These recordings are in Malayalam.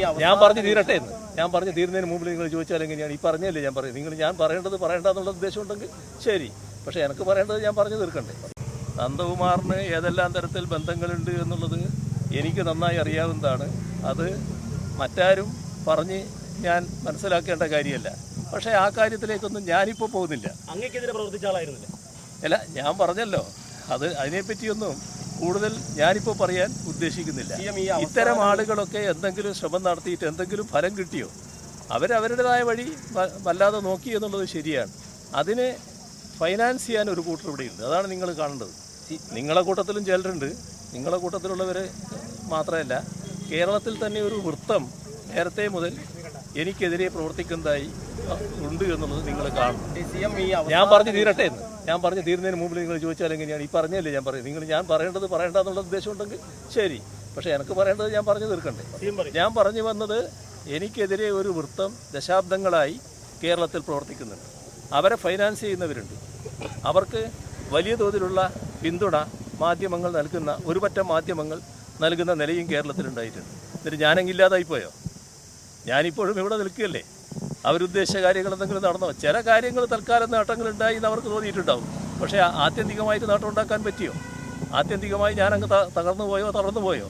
ഞാൻ പറഞ്ഞു തീരട്ടെ എന്ന്. ഞാൻ പറഞ്ഞു തീരുന്നതിന് മുമ്പ് നിങ്ങൾ ചോദിച്ചാൽ എങ്ങനെയാണ് ഈ പറഞ്ഞല്ലേ ഞാൻ പറയും നിങ്ങൾ ഞാൻ പറയേണ്ടത് പറയേണ്ടെന്നുള്ള ഉദ്ദേശമുണ്ടെങ്കിൽ ഉദ്ദേശം ഉണ്ടെങ്കിൽ ശരി. പക്ഷേ എനിക്ക് പറയേണ്ടത് ഞാൻ പറഞ്ഞു തീർക്കണ്ടേ. നന്ദകുമാറിന് ഏതെല്ലാം തരത്തിൽ ബന്ധങ്ങളുണ്ട് എന്നുള്ളത് എനിക്ക് നന്നായി അറിയാവുന്നതാണ്. അത് മറ്റാരും പറഞ്ഞ് ഞാൻ മനസ്സിലാക്കേണ്ട കാര്യമല്ല. പക്ഷേ ആ കാര്യത്തിലേക്കൊന്നും ഞാനിപ്പോൾ പോകുന്നില്ല. അങ്ങക്കെതിരെ പ്രവർത്തിച്ച ആളായിരുന്നില്ല? അല്ല ഞാൻ പറഞ്ഞല്ലോ. അത് അതിനെപ്പറ്റിയൊന്നും കൂടുതൽ ഞാനിപ്പോൾ പറയാൻ ഉദ്ദേശിക്കുന്നില്ല. ഇത്തരം ആളുകളൊക്കെ എന്തെങ്കിലും ശ്രമം നടത്തിയിട്ട് എന്തെങ്കിലും ഫലം കിട്ടിയോ? അവരവരുടേതായ വഴി വല്ലാതെ നോക്കി എന്നുള്ളത് ശരിയാണ്. അതിനെ ഫൈനാൻസ് ചെയ്യാൻ ഒരു കൂട്ടർ ഇവിടെയുണ്ട്. അതാണ് നിങ്ങൾ കാണേണ്ടത്. നിങ്ങളെ കൂട്ടത്തിലും ചിലരുണ്ട്. നിങ്ങളെ കൂട്ടത്തിലുള്ളവർ മാത്രമല്ല കേരളത്തിൽ തന്നെ ഒരു വൃത്തം നേരത്തെ മുതൽ എനിക്കെതിരെ പ്രവർത്തിക്കുന്നതായി ഉണ്ട് എന്നുള്ളത് നിങ്ങൾ കാണണം. ഞാൻ പറഞ്ഞു തീരട്ടെ എന്ന്. ഞാൻ പറഞ്ഞു തീരുന്നതിന് മുമ്പ് നിങ്ങൾ ചോദിച്ചാൽ എങ്ങനെയാണ് ഈ പറഞ്ഞല്ലേ ഞാൻ പറയും നിങ്ങൾ ഞാൻ പറയേണ്ടത് പറയേണ്ട എന്നുള്ള ഉദ്ദേശം ഉണ്ടെങ്കിൽ ശരി. പക്ഷേ എനിക്ക് പറയേണ്ടത് ഞാൻ പറഞ്ഞു തീർക്കണ്ടേ. ഞാൻ പറഞ്ഞു വന്നത് എനിക്കെതിരെ ഒരു വൃത്തം ദശാബ്ദങ്ങളായി കേരളത്തിൽ പ്രവർത്തിക്കുന്നുണ്ട്. അവരെ ഫൈനാൻസ് ചെയ്യുന്നവരുണ്ട്. അവർക്ക് വലിയ തോതിലുള്ള പിന്തുണ മാധ്യമങ്ങൾ നൽകുന്ന ഒരു പറ്റം മാധ്യമങ്ങൾ നൽകുന്ന നിലയും കേരളത്തിലുണ്ടായിട്ടുണ്ട്. എന്നിട്ട് ഞാനെങ്കില്ലാതായിപ്പോയോ ഞാനിപ്പോഴും ഇവിടെ നിൽക്കുകയല്ലേ? അവരുദ്ദേശിച്ച കാര്യങ്ങൾ എന്തെങ്കിലും നടന്നോ? ചില കാര്യങ്ങൾ തൽക്കാലം നേട്ടങ്ങൾ ഉണ്ടായി എന്ന് അവർക്ക് തോന്നിയിട്ടുണ്ടാവും. പക്ഷേ ആത്യന്തികമായിട്ട് നേട്ടം ഉണ്ടാക്കാൻ പറ്റിയോ? ആത്യന്തികമായി ഞാനങ്ങ് തകർന്നു പോയോ തളർന്നു പോയോ?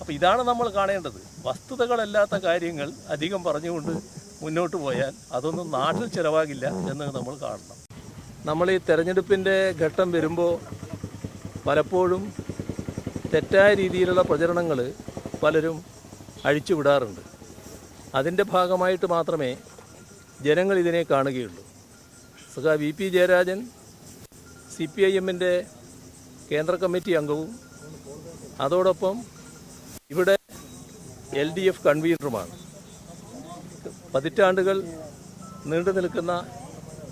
അപ്പോൾ ഇതാണ് നമ്മൾ കാണേണ്ടത്. വസ്തുതകളല്ലാത്ത കാര്യങ്ങൾ അധികം പറഞ്ഞുകൊണ്ട് മുന്നോട്ട് പോയാൽ അതൊന്നും നാട്ടിൽ ചിലവാകില്ല എന്ന് നമ്മൾ കാണണം. നമ്മൾ ഈ തെരഞ്ഞെടുപ്പിന്റെ ഘട്ടം വരുമ്പോൾ പലപ്പോഴും തെറ്റായ രീതിയിലുള്ള പ്രചരണങ്ങൾ പലരും അഴിച്ചുവിടാറുണ്ട്. അതിന്റെ ഭാഗമായിട്ട് മാത്രമേ ജനങ്ങൾ ഇതിനെ കാണുകയുള്ളൂ. സഖാ V P Jayarajan C P I എമ്മിന്റെ കേന്ദ്ര കമ്മിറ്റി അംഗവും അതോടൊപ്പം ഇവിടെ എൽ ഡി എഫ് കൺവീനറുമാണ്. പതിറ്റാണ്ടുകൾ നീണ്ടു നിൽക്കുന്ന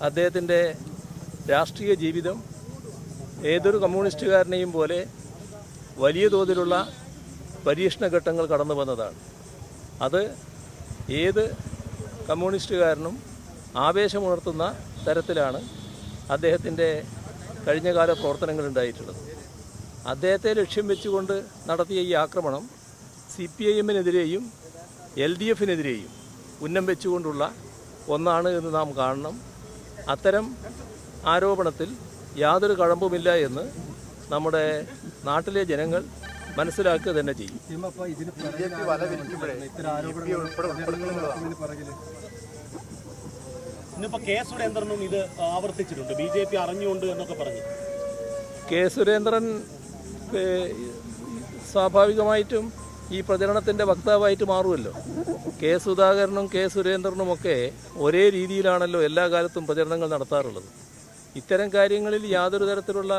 അദ്ദേഹത്തിന്റെ രാഷ്ട്രീയ ജീവിതം ഏതൊരു കമ്മ്യൂണിസ്റ്റുകാരനെയും പോലെ വലിയ തോതിലുള്ള പരീക്ഷണ ഘട്ടങ്ങൾ കടന്നു വന്നതാണ്. അത് ഏത് കമ്മ്യൂണിസ്റ്റുകാരനും ആവേശമുണർത്തുന്ന തരത്തിലാണ് അദ്ദേഹത്തിന്റെ കഴിഞ്ഞകാല പ്രവർത്തനങ്ങൾ ഉണ്ടായിട്ടുള്ളത് അദ്ദേഹത്തെ ലക്ഷ്യം വെച്ചുകൊണ്ട് നടത്തിയ ഈ ആക്രമണം സി പി ഐ എമ്മിനെതിരെയും എൽ ഡി എഫിനെതിരെയും ഉന്നം വെച്ചുകൊണ്ടുള്ള ഒന്നാണ് എന്ന് നാം കാണണം. അത്തരം ആരോപണത്തിൽ യാതൊരു കഴമ്പുമില്ല എന്ന് നമ്മുടെ നാട്ടിലെ ജനങ്ങൾ മനസ്സിലാക്കുക തന്നെ ചെയ്യും. ഇന്നിപ്പോ കെ സുരേന്ദ്രനും ഇത് ആവർത്തിച്ചിട്ടുണ്ട്. ബി ജെ പി അറിഞ്ഞുകൊണ്ട് എന്നൊക്കെ പറഞ്ഞു. കെ സുരേന്ദ്രൻ സ്വാഭാവികമായിട്ടും ഈ പ്രചരണത്തിന്റെ വക്താവായിട്ട് മാറുമല്ലോ. കെ സുധാകരനും കെ സുരേന്ദ്രനുമൊക്കെ ഒരേ രീതിയിലാണല്ലോ എല്ലാ കാലത്തും പ്രചരണങ്ങൾ നടത്താറുള്ളത്. ഇത്തരം കാര്യങ്ങളിൽ യാതൊരു തരത്തിലുള്ള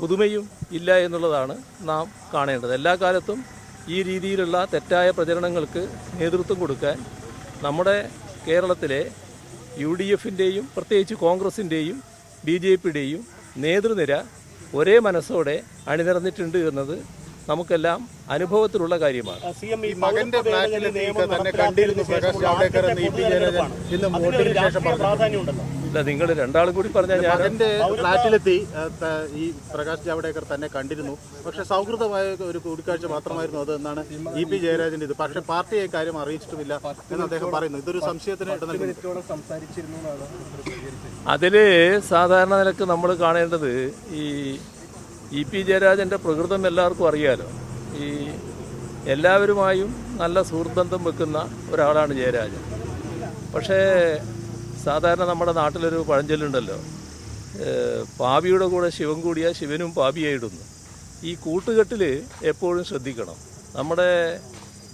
പുതുമയും ഇല്ല എന്നുള്ളതാണ് നാം കാണേണ്ടത്. എല്ലാ കാലത്തും ഈ രീതിയിലുള്ള തെറ്റായ പ്രചരണങ്ങൾക്ക് നേതൃത്വം കൊടുക്കാൻ നമ്മുടെ കേരളത്തിലെ യു ഡി എഫിന്റെയും പ്രത്യേകിച്ച് കോൺഗ്രസിന്റെയും ബി ജെ പിയുടെയും നേതൃനിര ഒരേ മനസ്സോടെ അണിനിരന്നിട്ടുണ്ട് എന്നത് നമുക്കെല്ലാം അനുഭവത്തിലുള്ള കാര്യമാണ്. പ്രാധാന്യമുണ്ടല്ലോ. ഇല്ല നിങ്ങൾ രണ്ടാളും കൂടി പറഞ്ഞാൽ ഞാൻ എന്റെ ഫ്ലാറ്റിലെത്തി ഈ പ്രകാശ് ജാവ്ദേക്കർ തന്നെ കണ്ടിരുന്നു. പക്ഷെ സൗഹൃദമായ ഒരു കൂടിക്കാഴ്ച മാത്രമായിരുന്നു അത് എന്നാണ് ഇ പി ജയരാജന്റെ ഇത്. പക്ഷെ പാർട്ടിയെ കാര്യം അറിയിച്ചിട്ടുമില്ല എന്ന് അദ്ദേഹം പറയുന്നു. ഇതൊരു സംശയത്തിന് അതിൽ സാധാരണ നിലയ്ക്ക് നമ്മൾ കാണേണ്ടത് ഈ ഇ പി ജയരാജന്റെ പ്രകൃതം എല്ലാവർക്കും അറിയാലോ. ഈ എല്ലാവരുമായും നല്ല സുഹൃത്ബന്ധം വെക്കുന്ന ഒരാളാണ് ജയരാജൻ. പക്ഷേ സാധാരണ നമ്മുടെ നാട്ടിലൊരു പഴഞ്ചൊല്ലുണ്ടല്ലോ. പാപിയുടെ കൂടെ ശിവൻ കൂടിയ ശിവനും പാപിയായിടുന്നു. ഈ കൂട്ടുകെട്ടിൽ എപ്പോഴും ശ്രദ്ധിക്കണം. നമ്മുടെ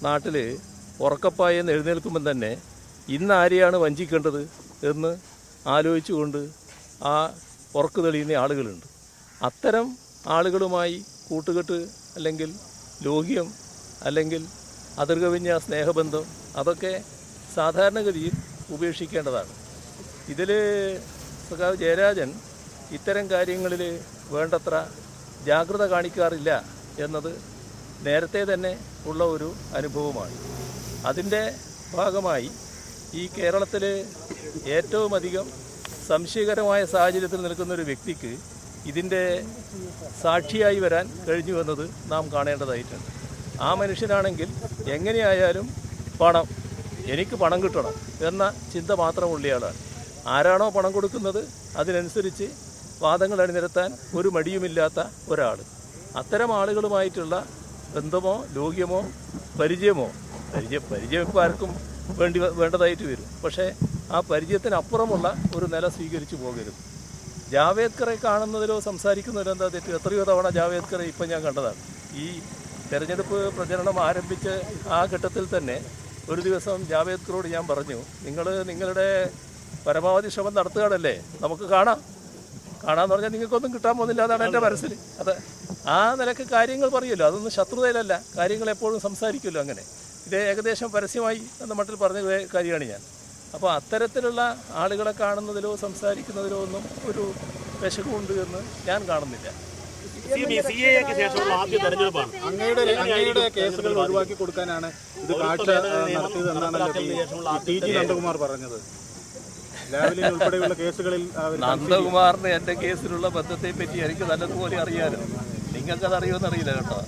നാട്ടിൽ ഉറക്കപ്പായെന്ന് എഴുന്നേൽക്കുമ്പം തന്നെ ഇന്ന് ആരെയാണ് വഞ്ചിക്കേണ്ടത് എന്ന് ആലോചിച്ചുകൊണ്ട് ആ ഉറക്കു തെളിയുന്ന ആളുകളുണ്ട്. അത്തരം ആളുകളുമായി കൂട്ടുകെട്ട് അല്ലെങ്കിൽ ലോഹ്യം അല്ലെങ്കിൽ അതിർകവിഞ്ഞ സ്നേഹബന്ധം അതൊക്കെ സാധാരണഗതിയിൽ ഉപേക്ഷിക്കേണ്ടതാണ്. ഇതിൽ സഖാവ് ജയരാജൻ ഇത്തരം കാര്യങ്ങളിൽ വേണ്ടത്ര ജാഗ്രത കാണിക്കാറില്ല എന്നത് നേരത്തെ തന്നെ ഉള്ള ഒരു അനുഭവമാണ്. അതിന്റെ ഭാഗമായി ഈ കേരളത്തിൽ ഏറ്റവും അധികം സംശയകരമായ സാഹചര്യത്തിൽ നിൽക്കുന്ന ഒരു വ്യക്തിക്ക് ഇതിന്റെ സാക്ഷിയായി വരാൻ കഴിഞ്ഞു എന്നത് നാം കാണേണ്ടതായിട്ടുണ്ട്. ആ മനുഷ്യനാണെങ്കിൽ എങ്ങനെയായാലും പണം എനിക്ക് പണം കിട്ടണം എന്ന ചിന്ത മാത്രമുള്ള ആളാണ്. ആരാണോ പണം കൊടുക്കുന്നത് അതിനനുസരിച്ച് വാദങ്ങൾ അണിനിരത്താൻ ഒരു മടിയുമില്ലാത്ത ഒരാൾ അത്തരം ആളുകളുമായിട്ടുള്ള ബന്ധമോ ലോക്യമോ പരിചയമോ പരിചയം പരിചയം ഇപ്പോൾ ആർക്കും വേണ്ടി വേണ്ടതായിട്ട് വരും. പക്ഷേ ആ പരിചയത്തിനപ്പുറമുള്ള ഒരു നില സ്വീകരിച്ചു പോകരുത്. ജാവേദ്കറെ കാണുന്നതിലോ സംസാരിക്കുന്നതിലോ എന്താ തെറ്റ്? എത്രയോ തവണ ജാവേദ്കറെ ഇപ്പം ഞാൻ കണ്ടതാണ്. ഈ തെരഞ്ഞെടുപ്പ് പ്രചരണം ആരംഭിച്ച് ആ ഘട്ടത്തിൽ തന്നെ ഒരു ദിവസം ജാവേദ്കറോട് ഞാൻ പറഞ്ഞു നിങ്ങൾ നിങ്ങളുടെ പരമാവധി ശ്രമം നടത്തുകയാണല്ലേ? നമുക്ക് കാണാം. കാണാന്ന് പറഞ്ഞാൽ നിങ്ങൾക്കൊന്നും കിട്ടാൻ പോകുന്നില്ല അതാണ് എന്റെ മനസ്സിൽ. അത് ആ നിലയ്ക്ക് കാര്യങ്ങൾ പറയുമല്ലോ അതൊന്നും ശത്രുതയിലല്ല. കാര്യങ്ങൾ എപ്പോഴും സംസാരിക്കുമല്ലോ അങ്ങനെ. ഇത് ഏകദേശം പരസ്യമായി എന്ന മട്ടിൽ പറഞ്ഞ കാര്യമാണ് ഞാൻ. അപ്പോൾ അത്തരത്തിലുള്ള ആളുകളെ കാണുന്നതിലോ സംസാരിക്കുന്നതിലോ ഒന്നും ഒരു വിശക്കുമുണ്ട് എന്ന് ഞാൻ കാണുന്നില്ല. അങ്ങയുടെ അങ്ങയുടെ കേസുകൾ ഒഴിവാക്കി കൊടുക്കാനാണ് ഇത് കാഴ്ച നടത്തിയത് എന്നാണല്ലോ ടി- ടി. ജി. നന്ദകുമാർ പറഞ്ഞത്. ഉൾപ്പെടെയുള്ള കേസുകളിൽ നന്ദകുമാറിന് എന്റെ കേസിലുള്ള ബന്ധത്തെ പറ്റി എനിക്ക് നല്ലതുപോലെ അറിയാലോ നിങ്ങൾക്കത് അറിയുമെന്ന് അറിയില്ല കേട്ടോ.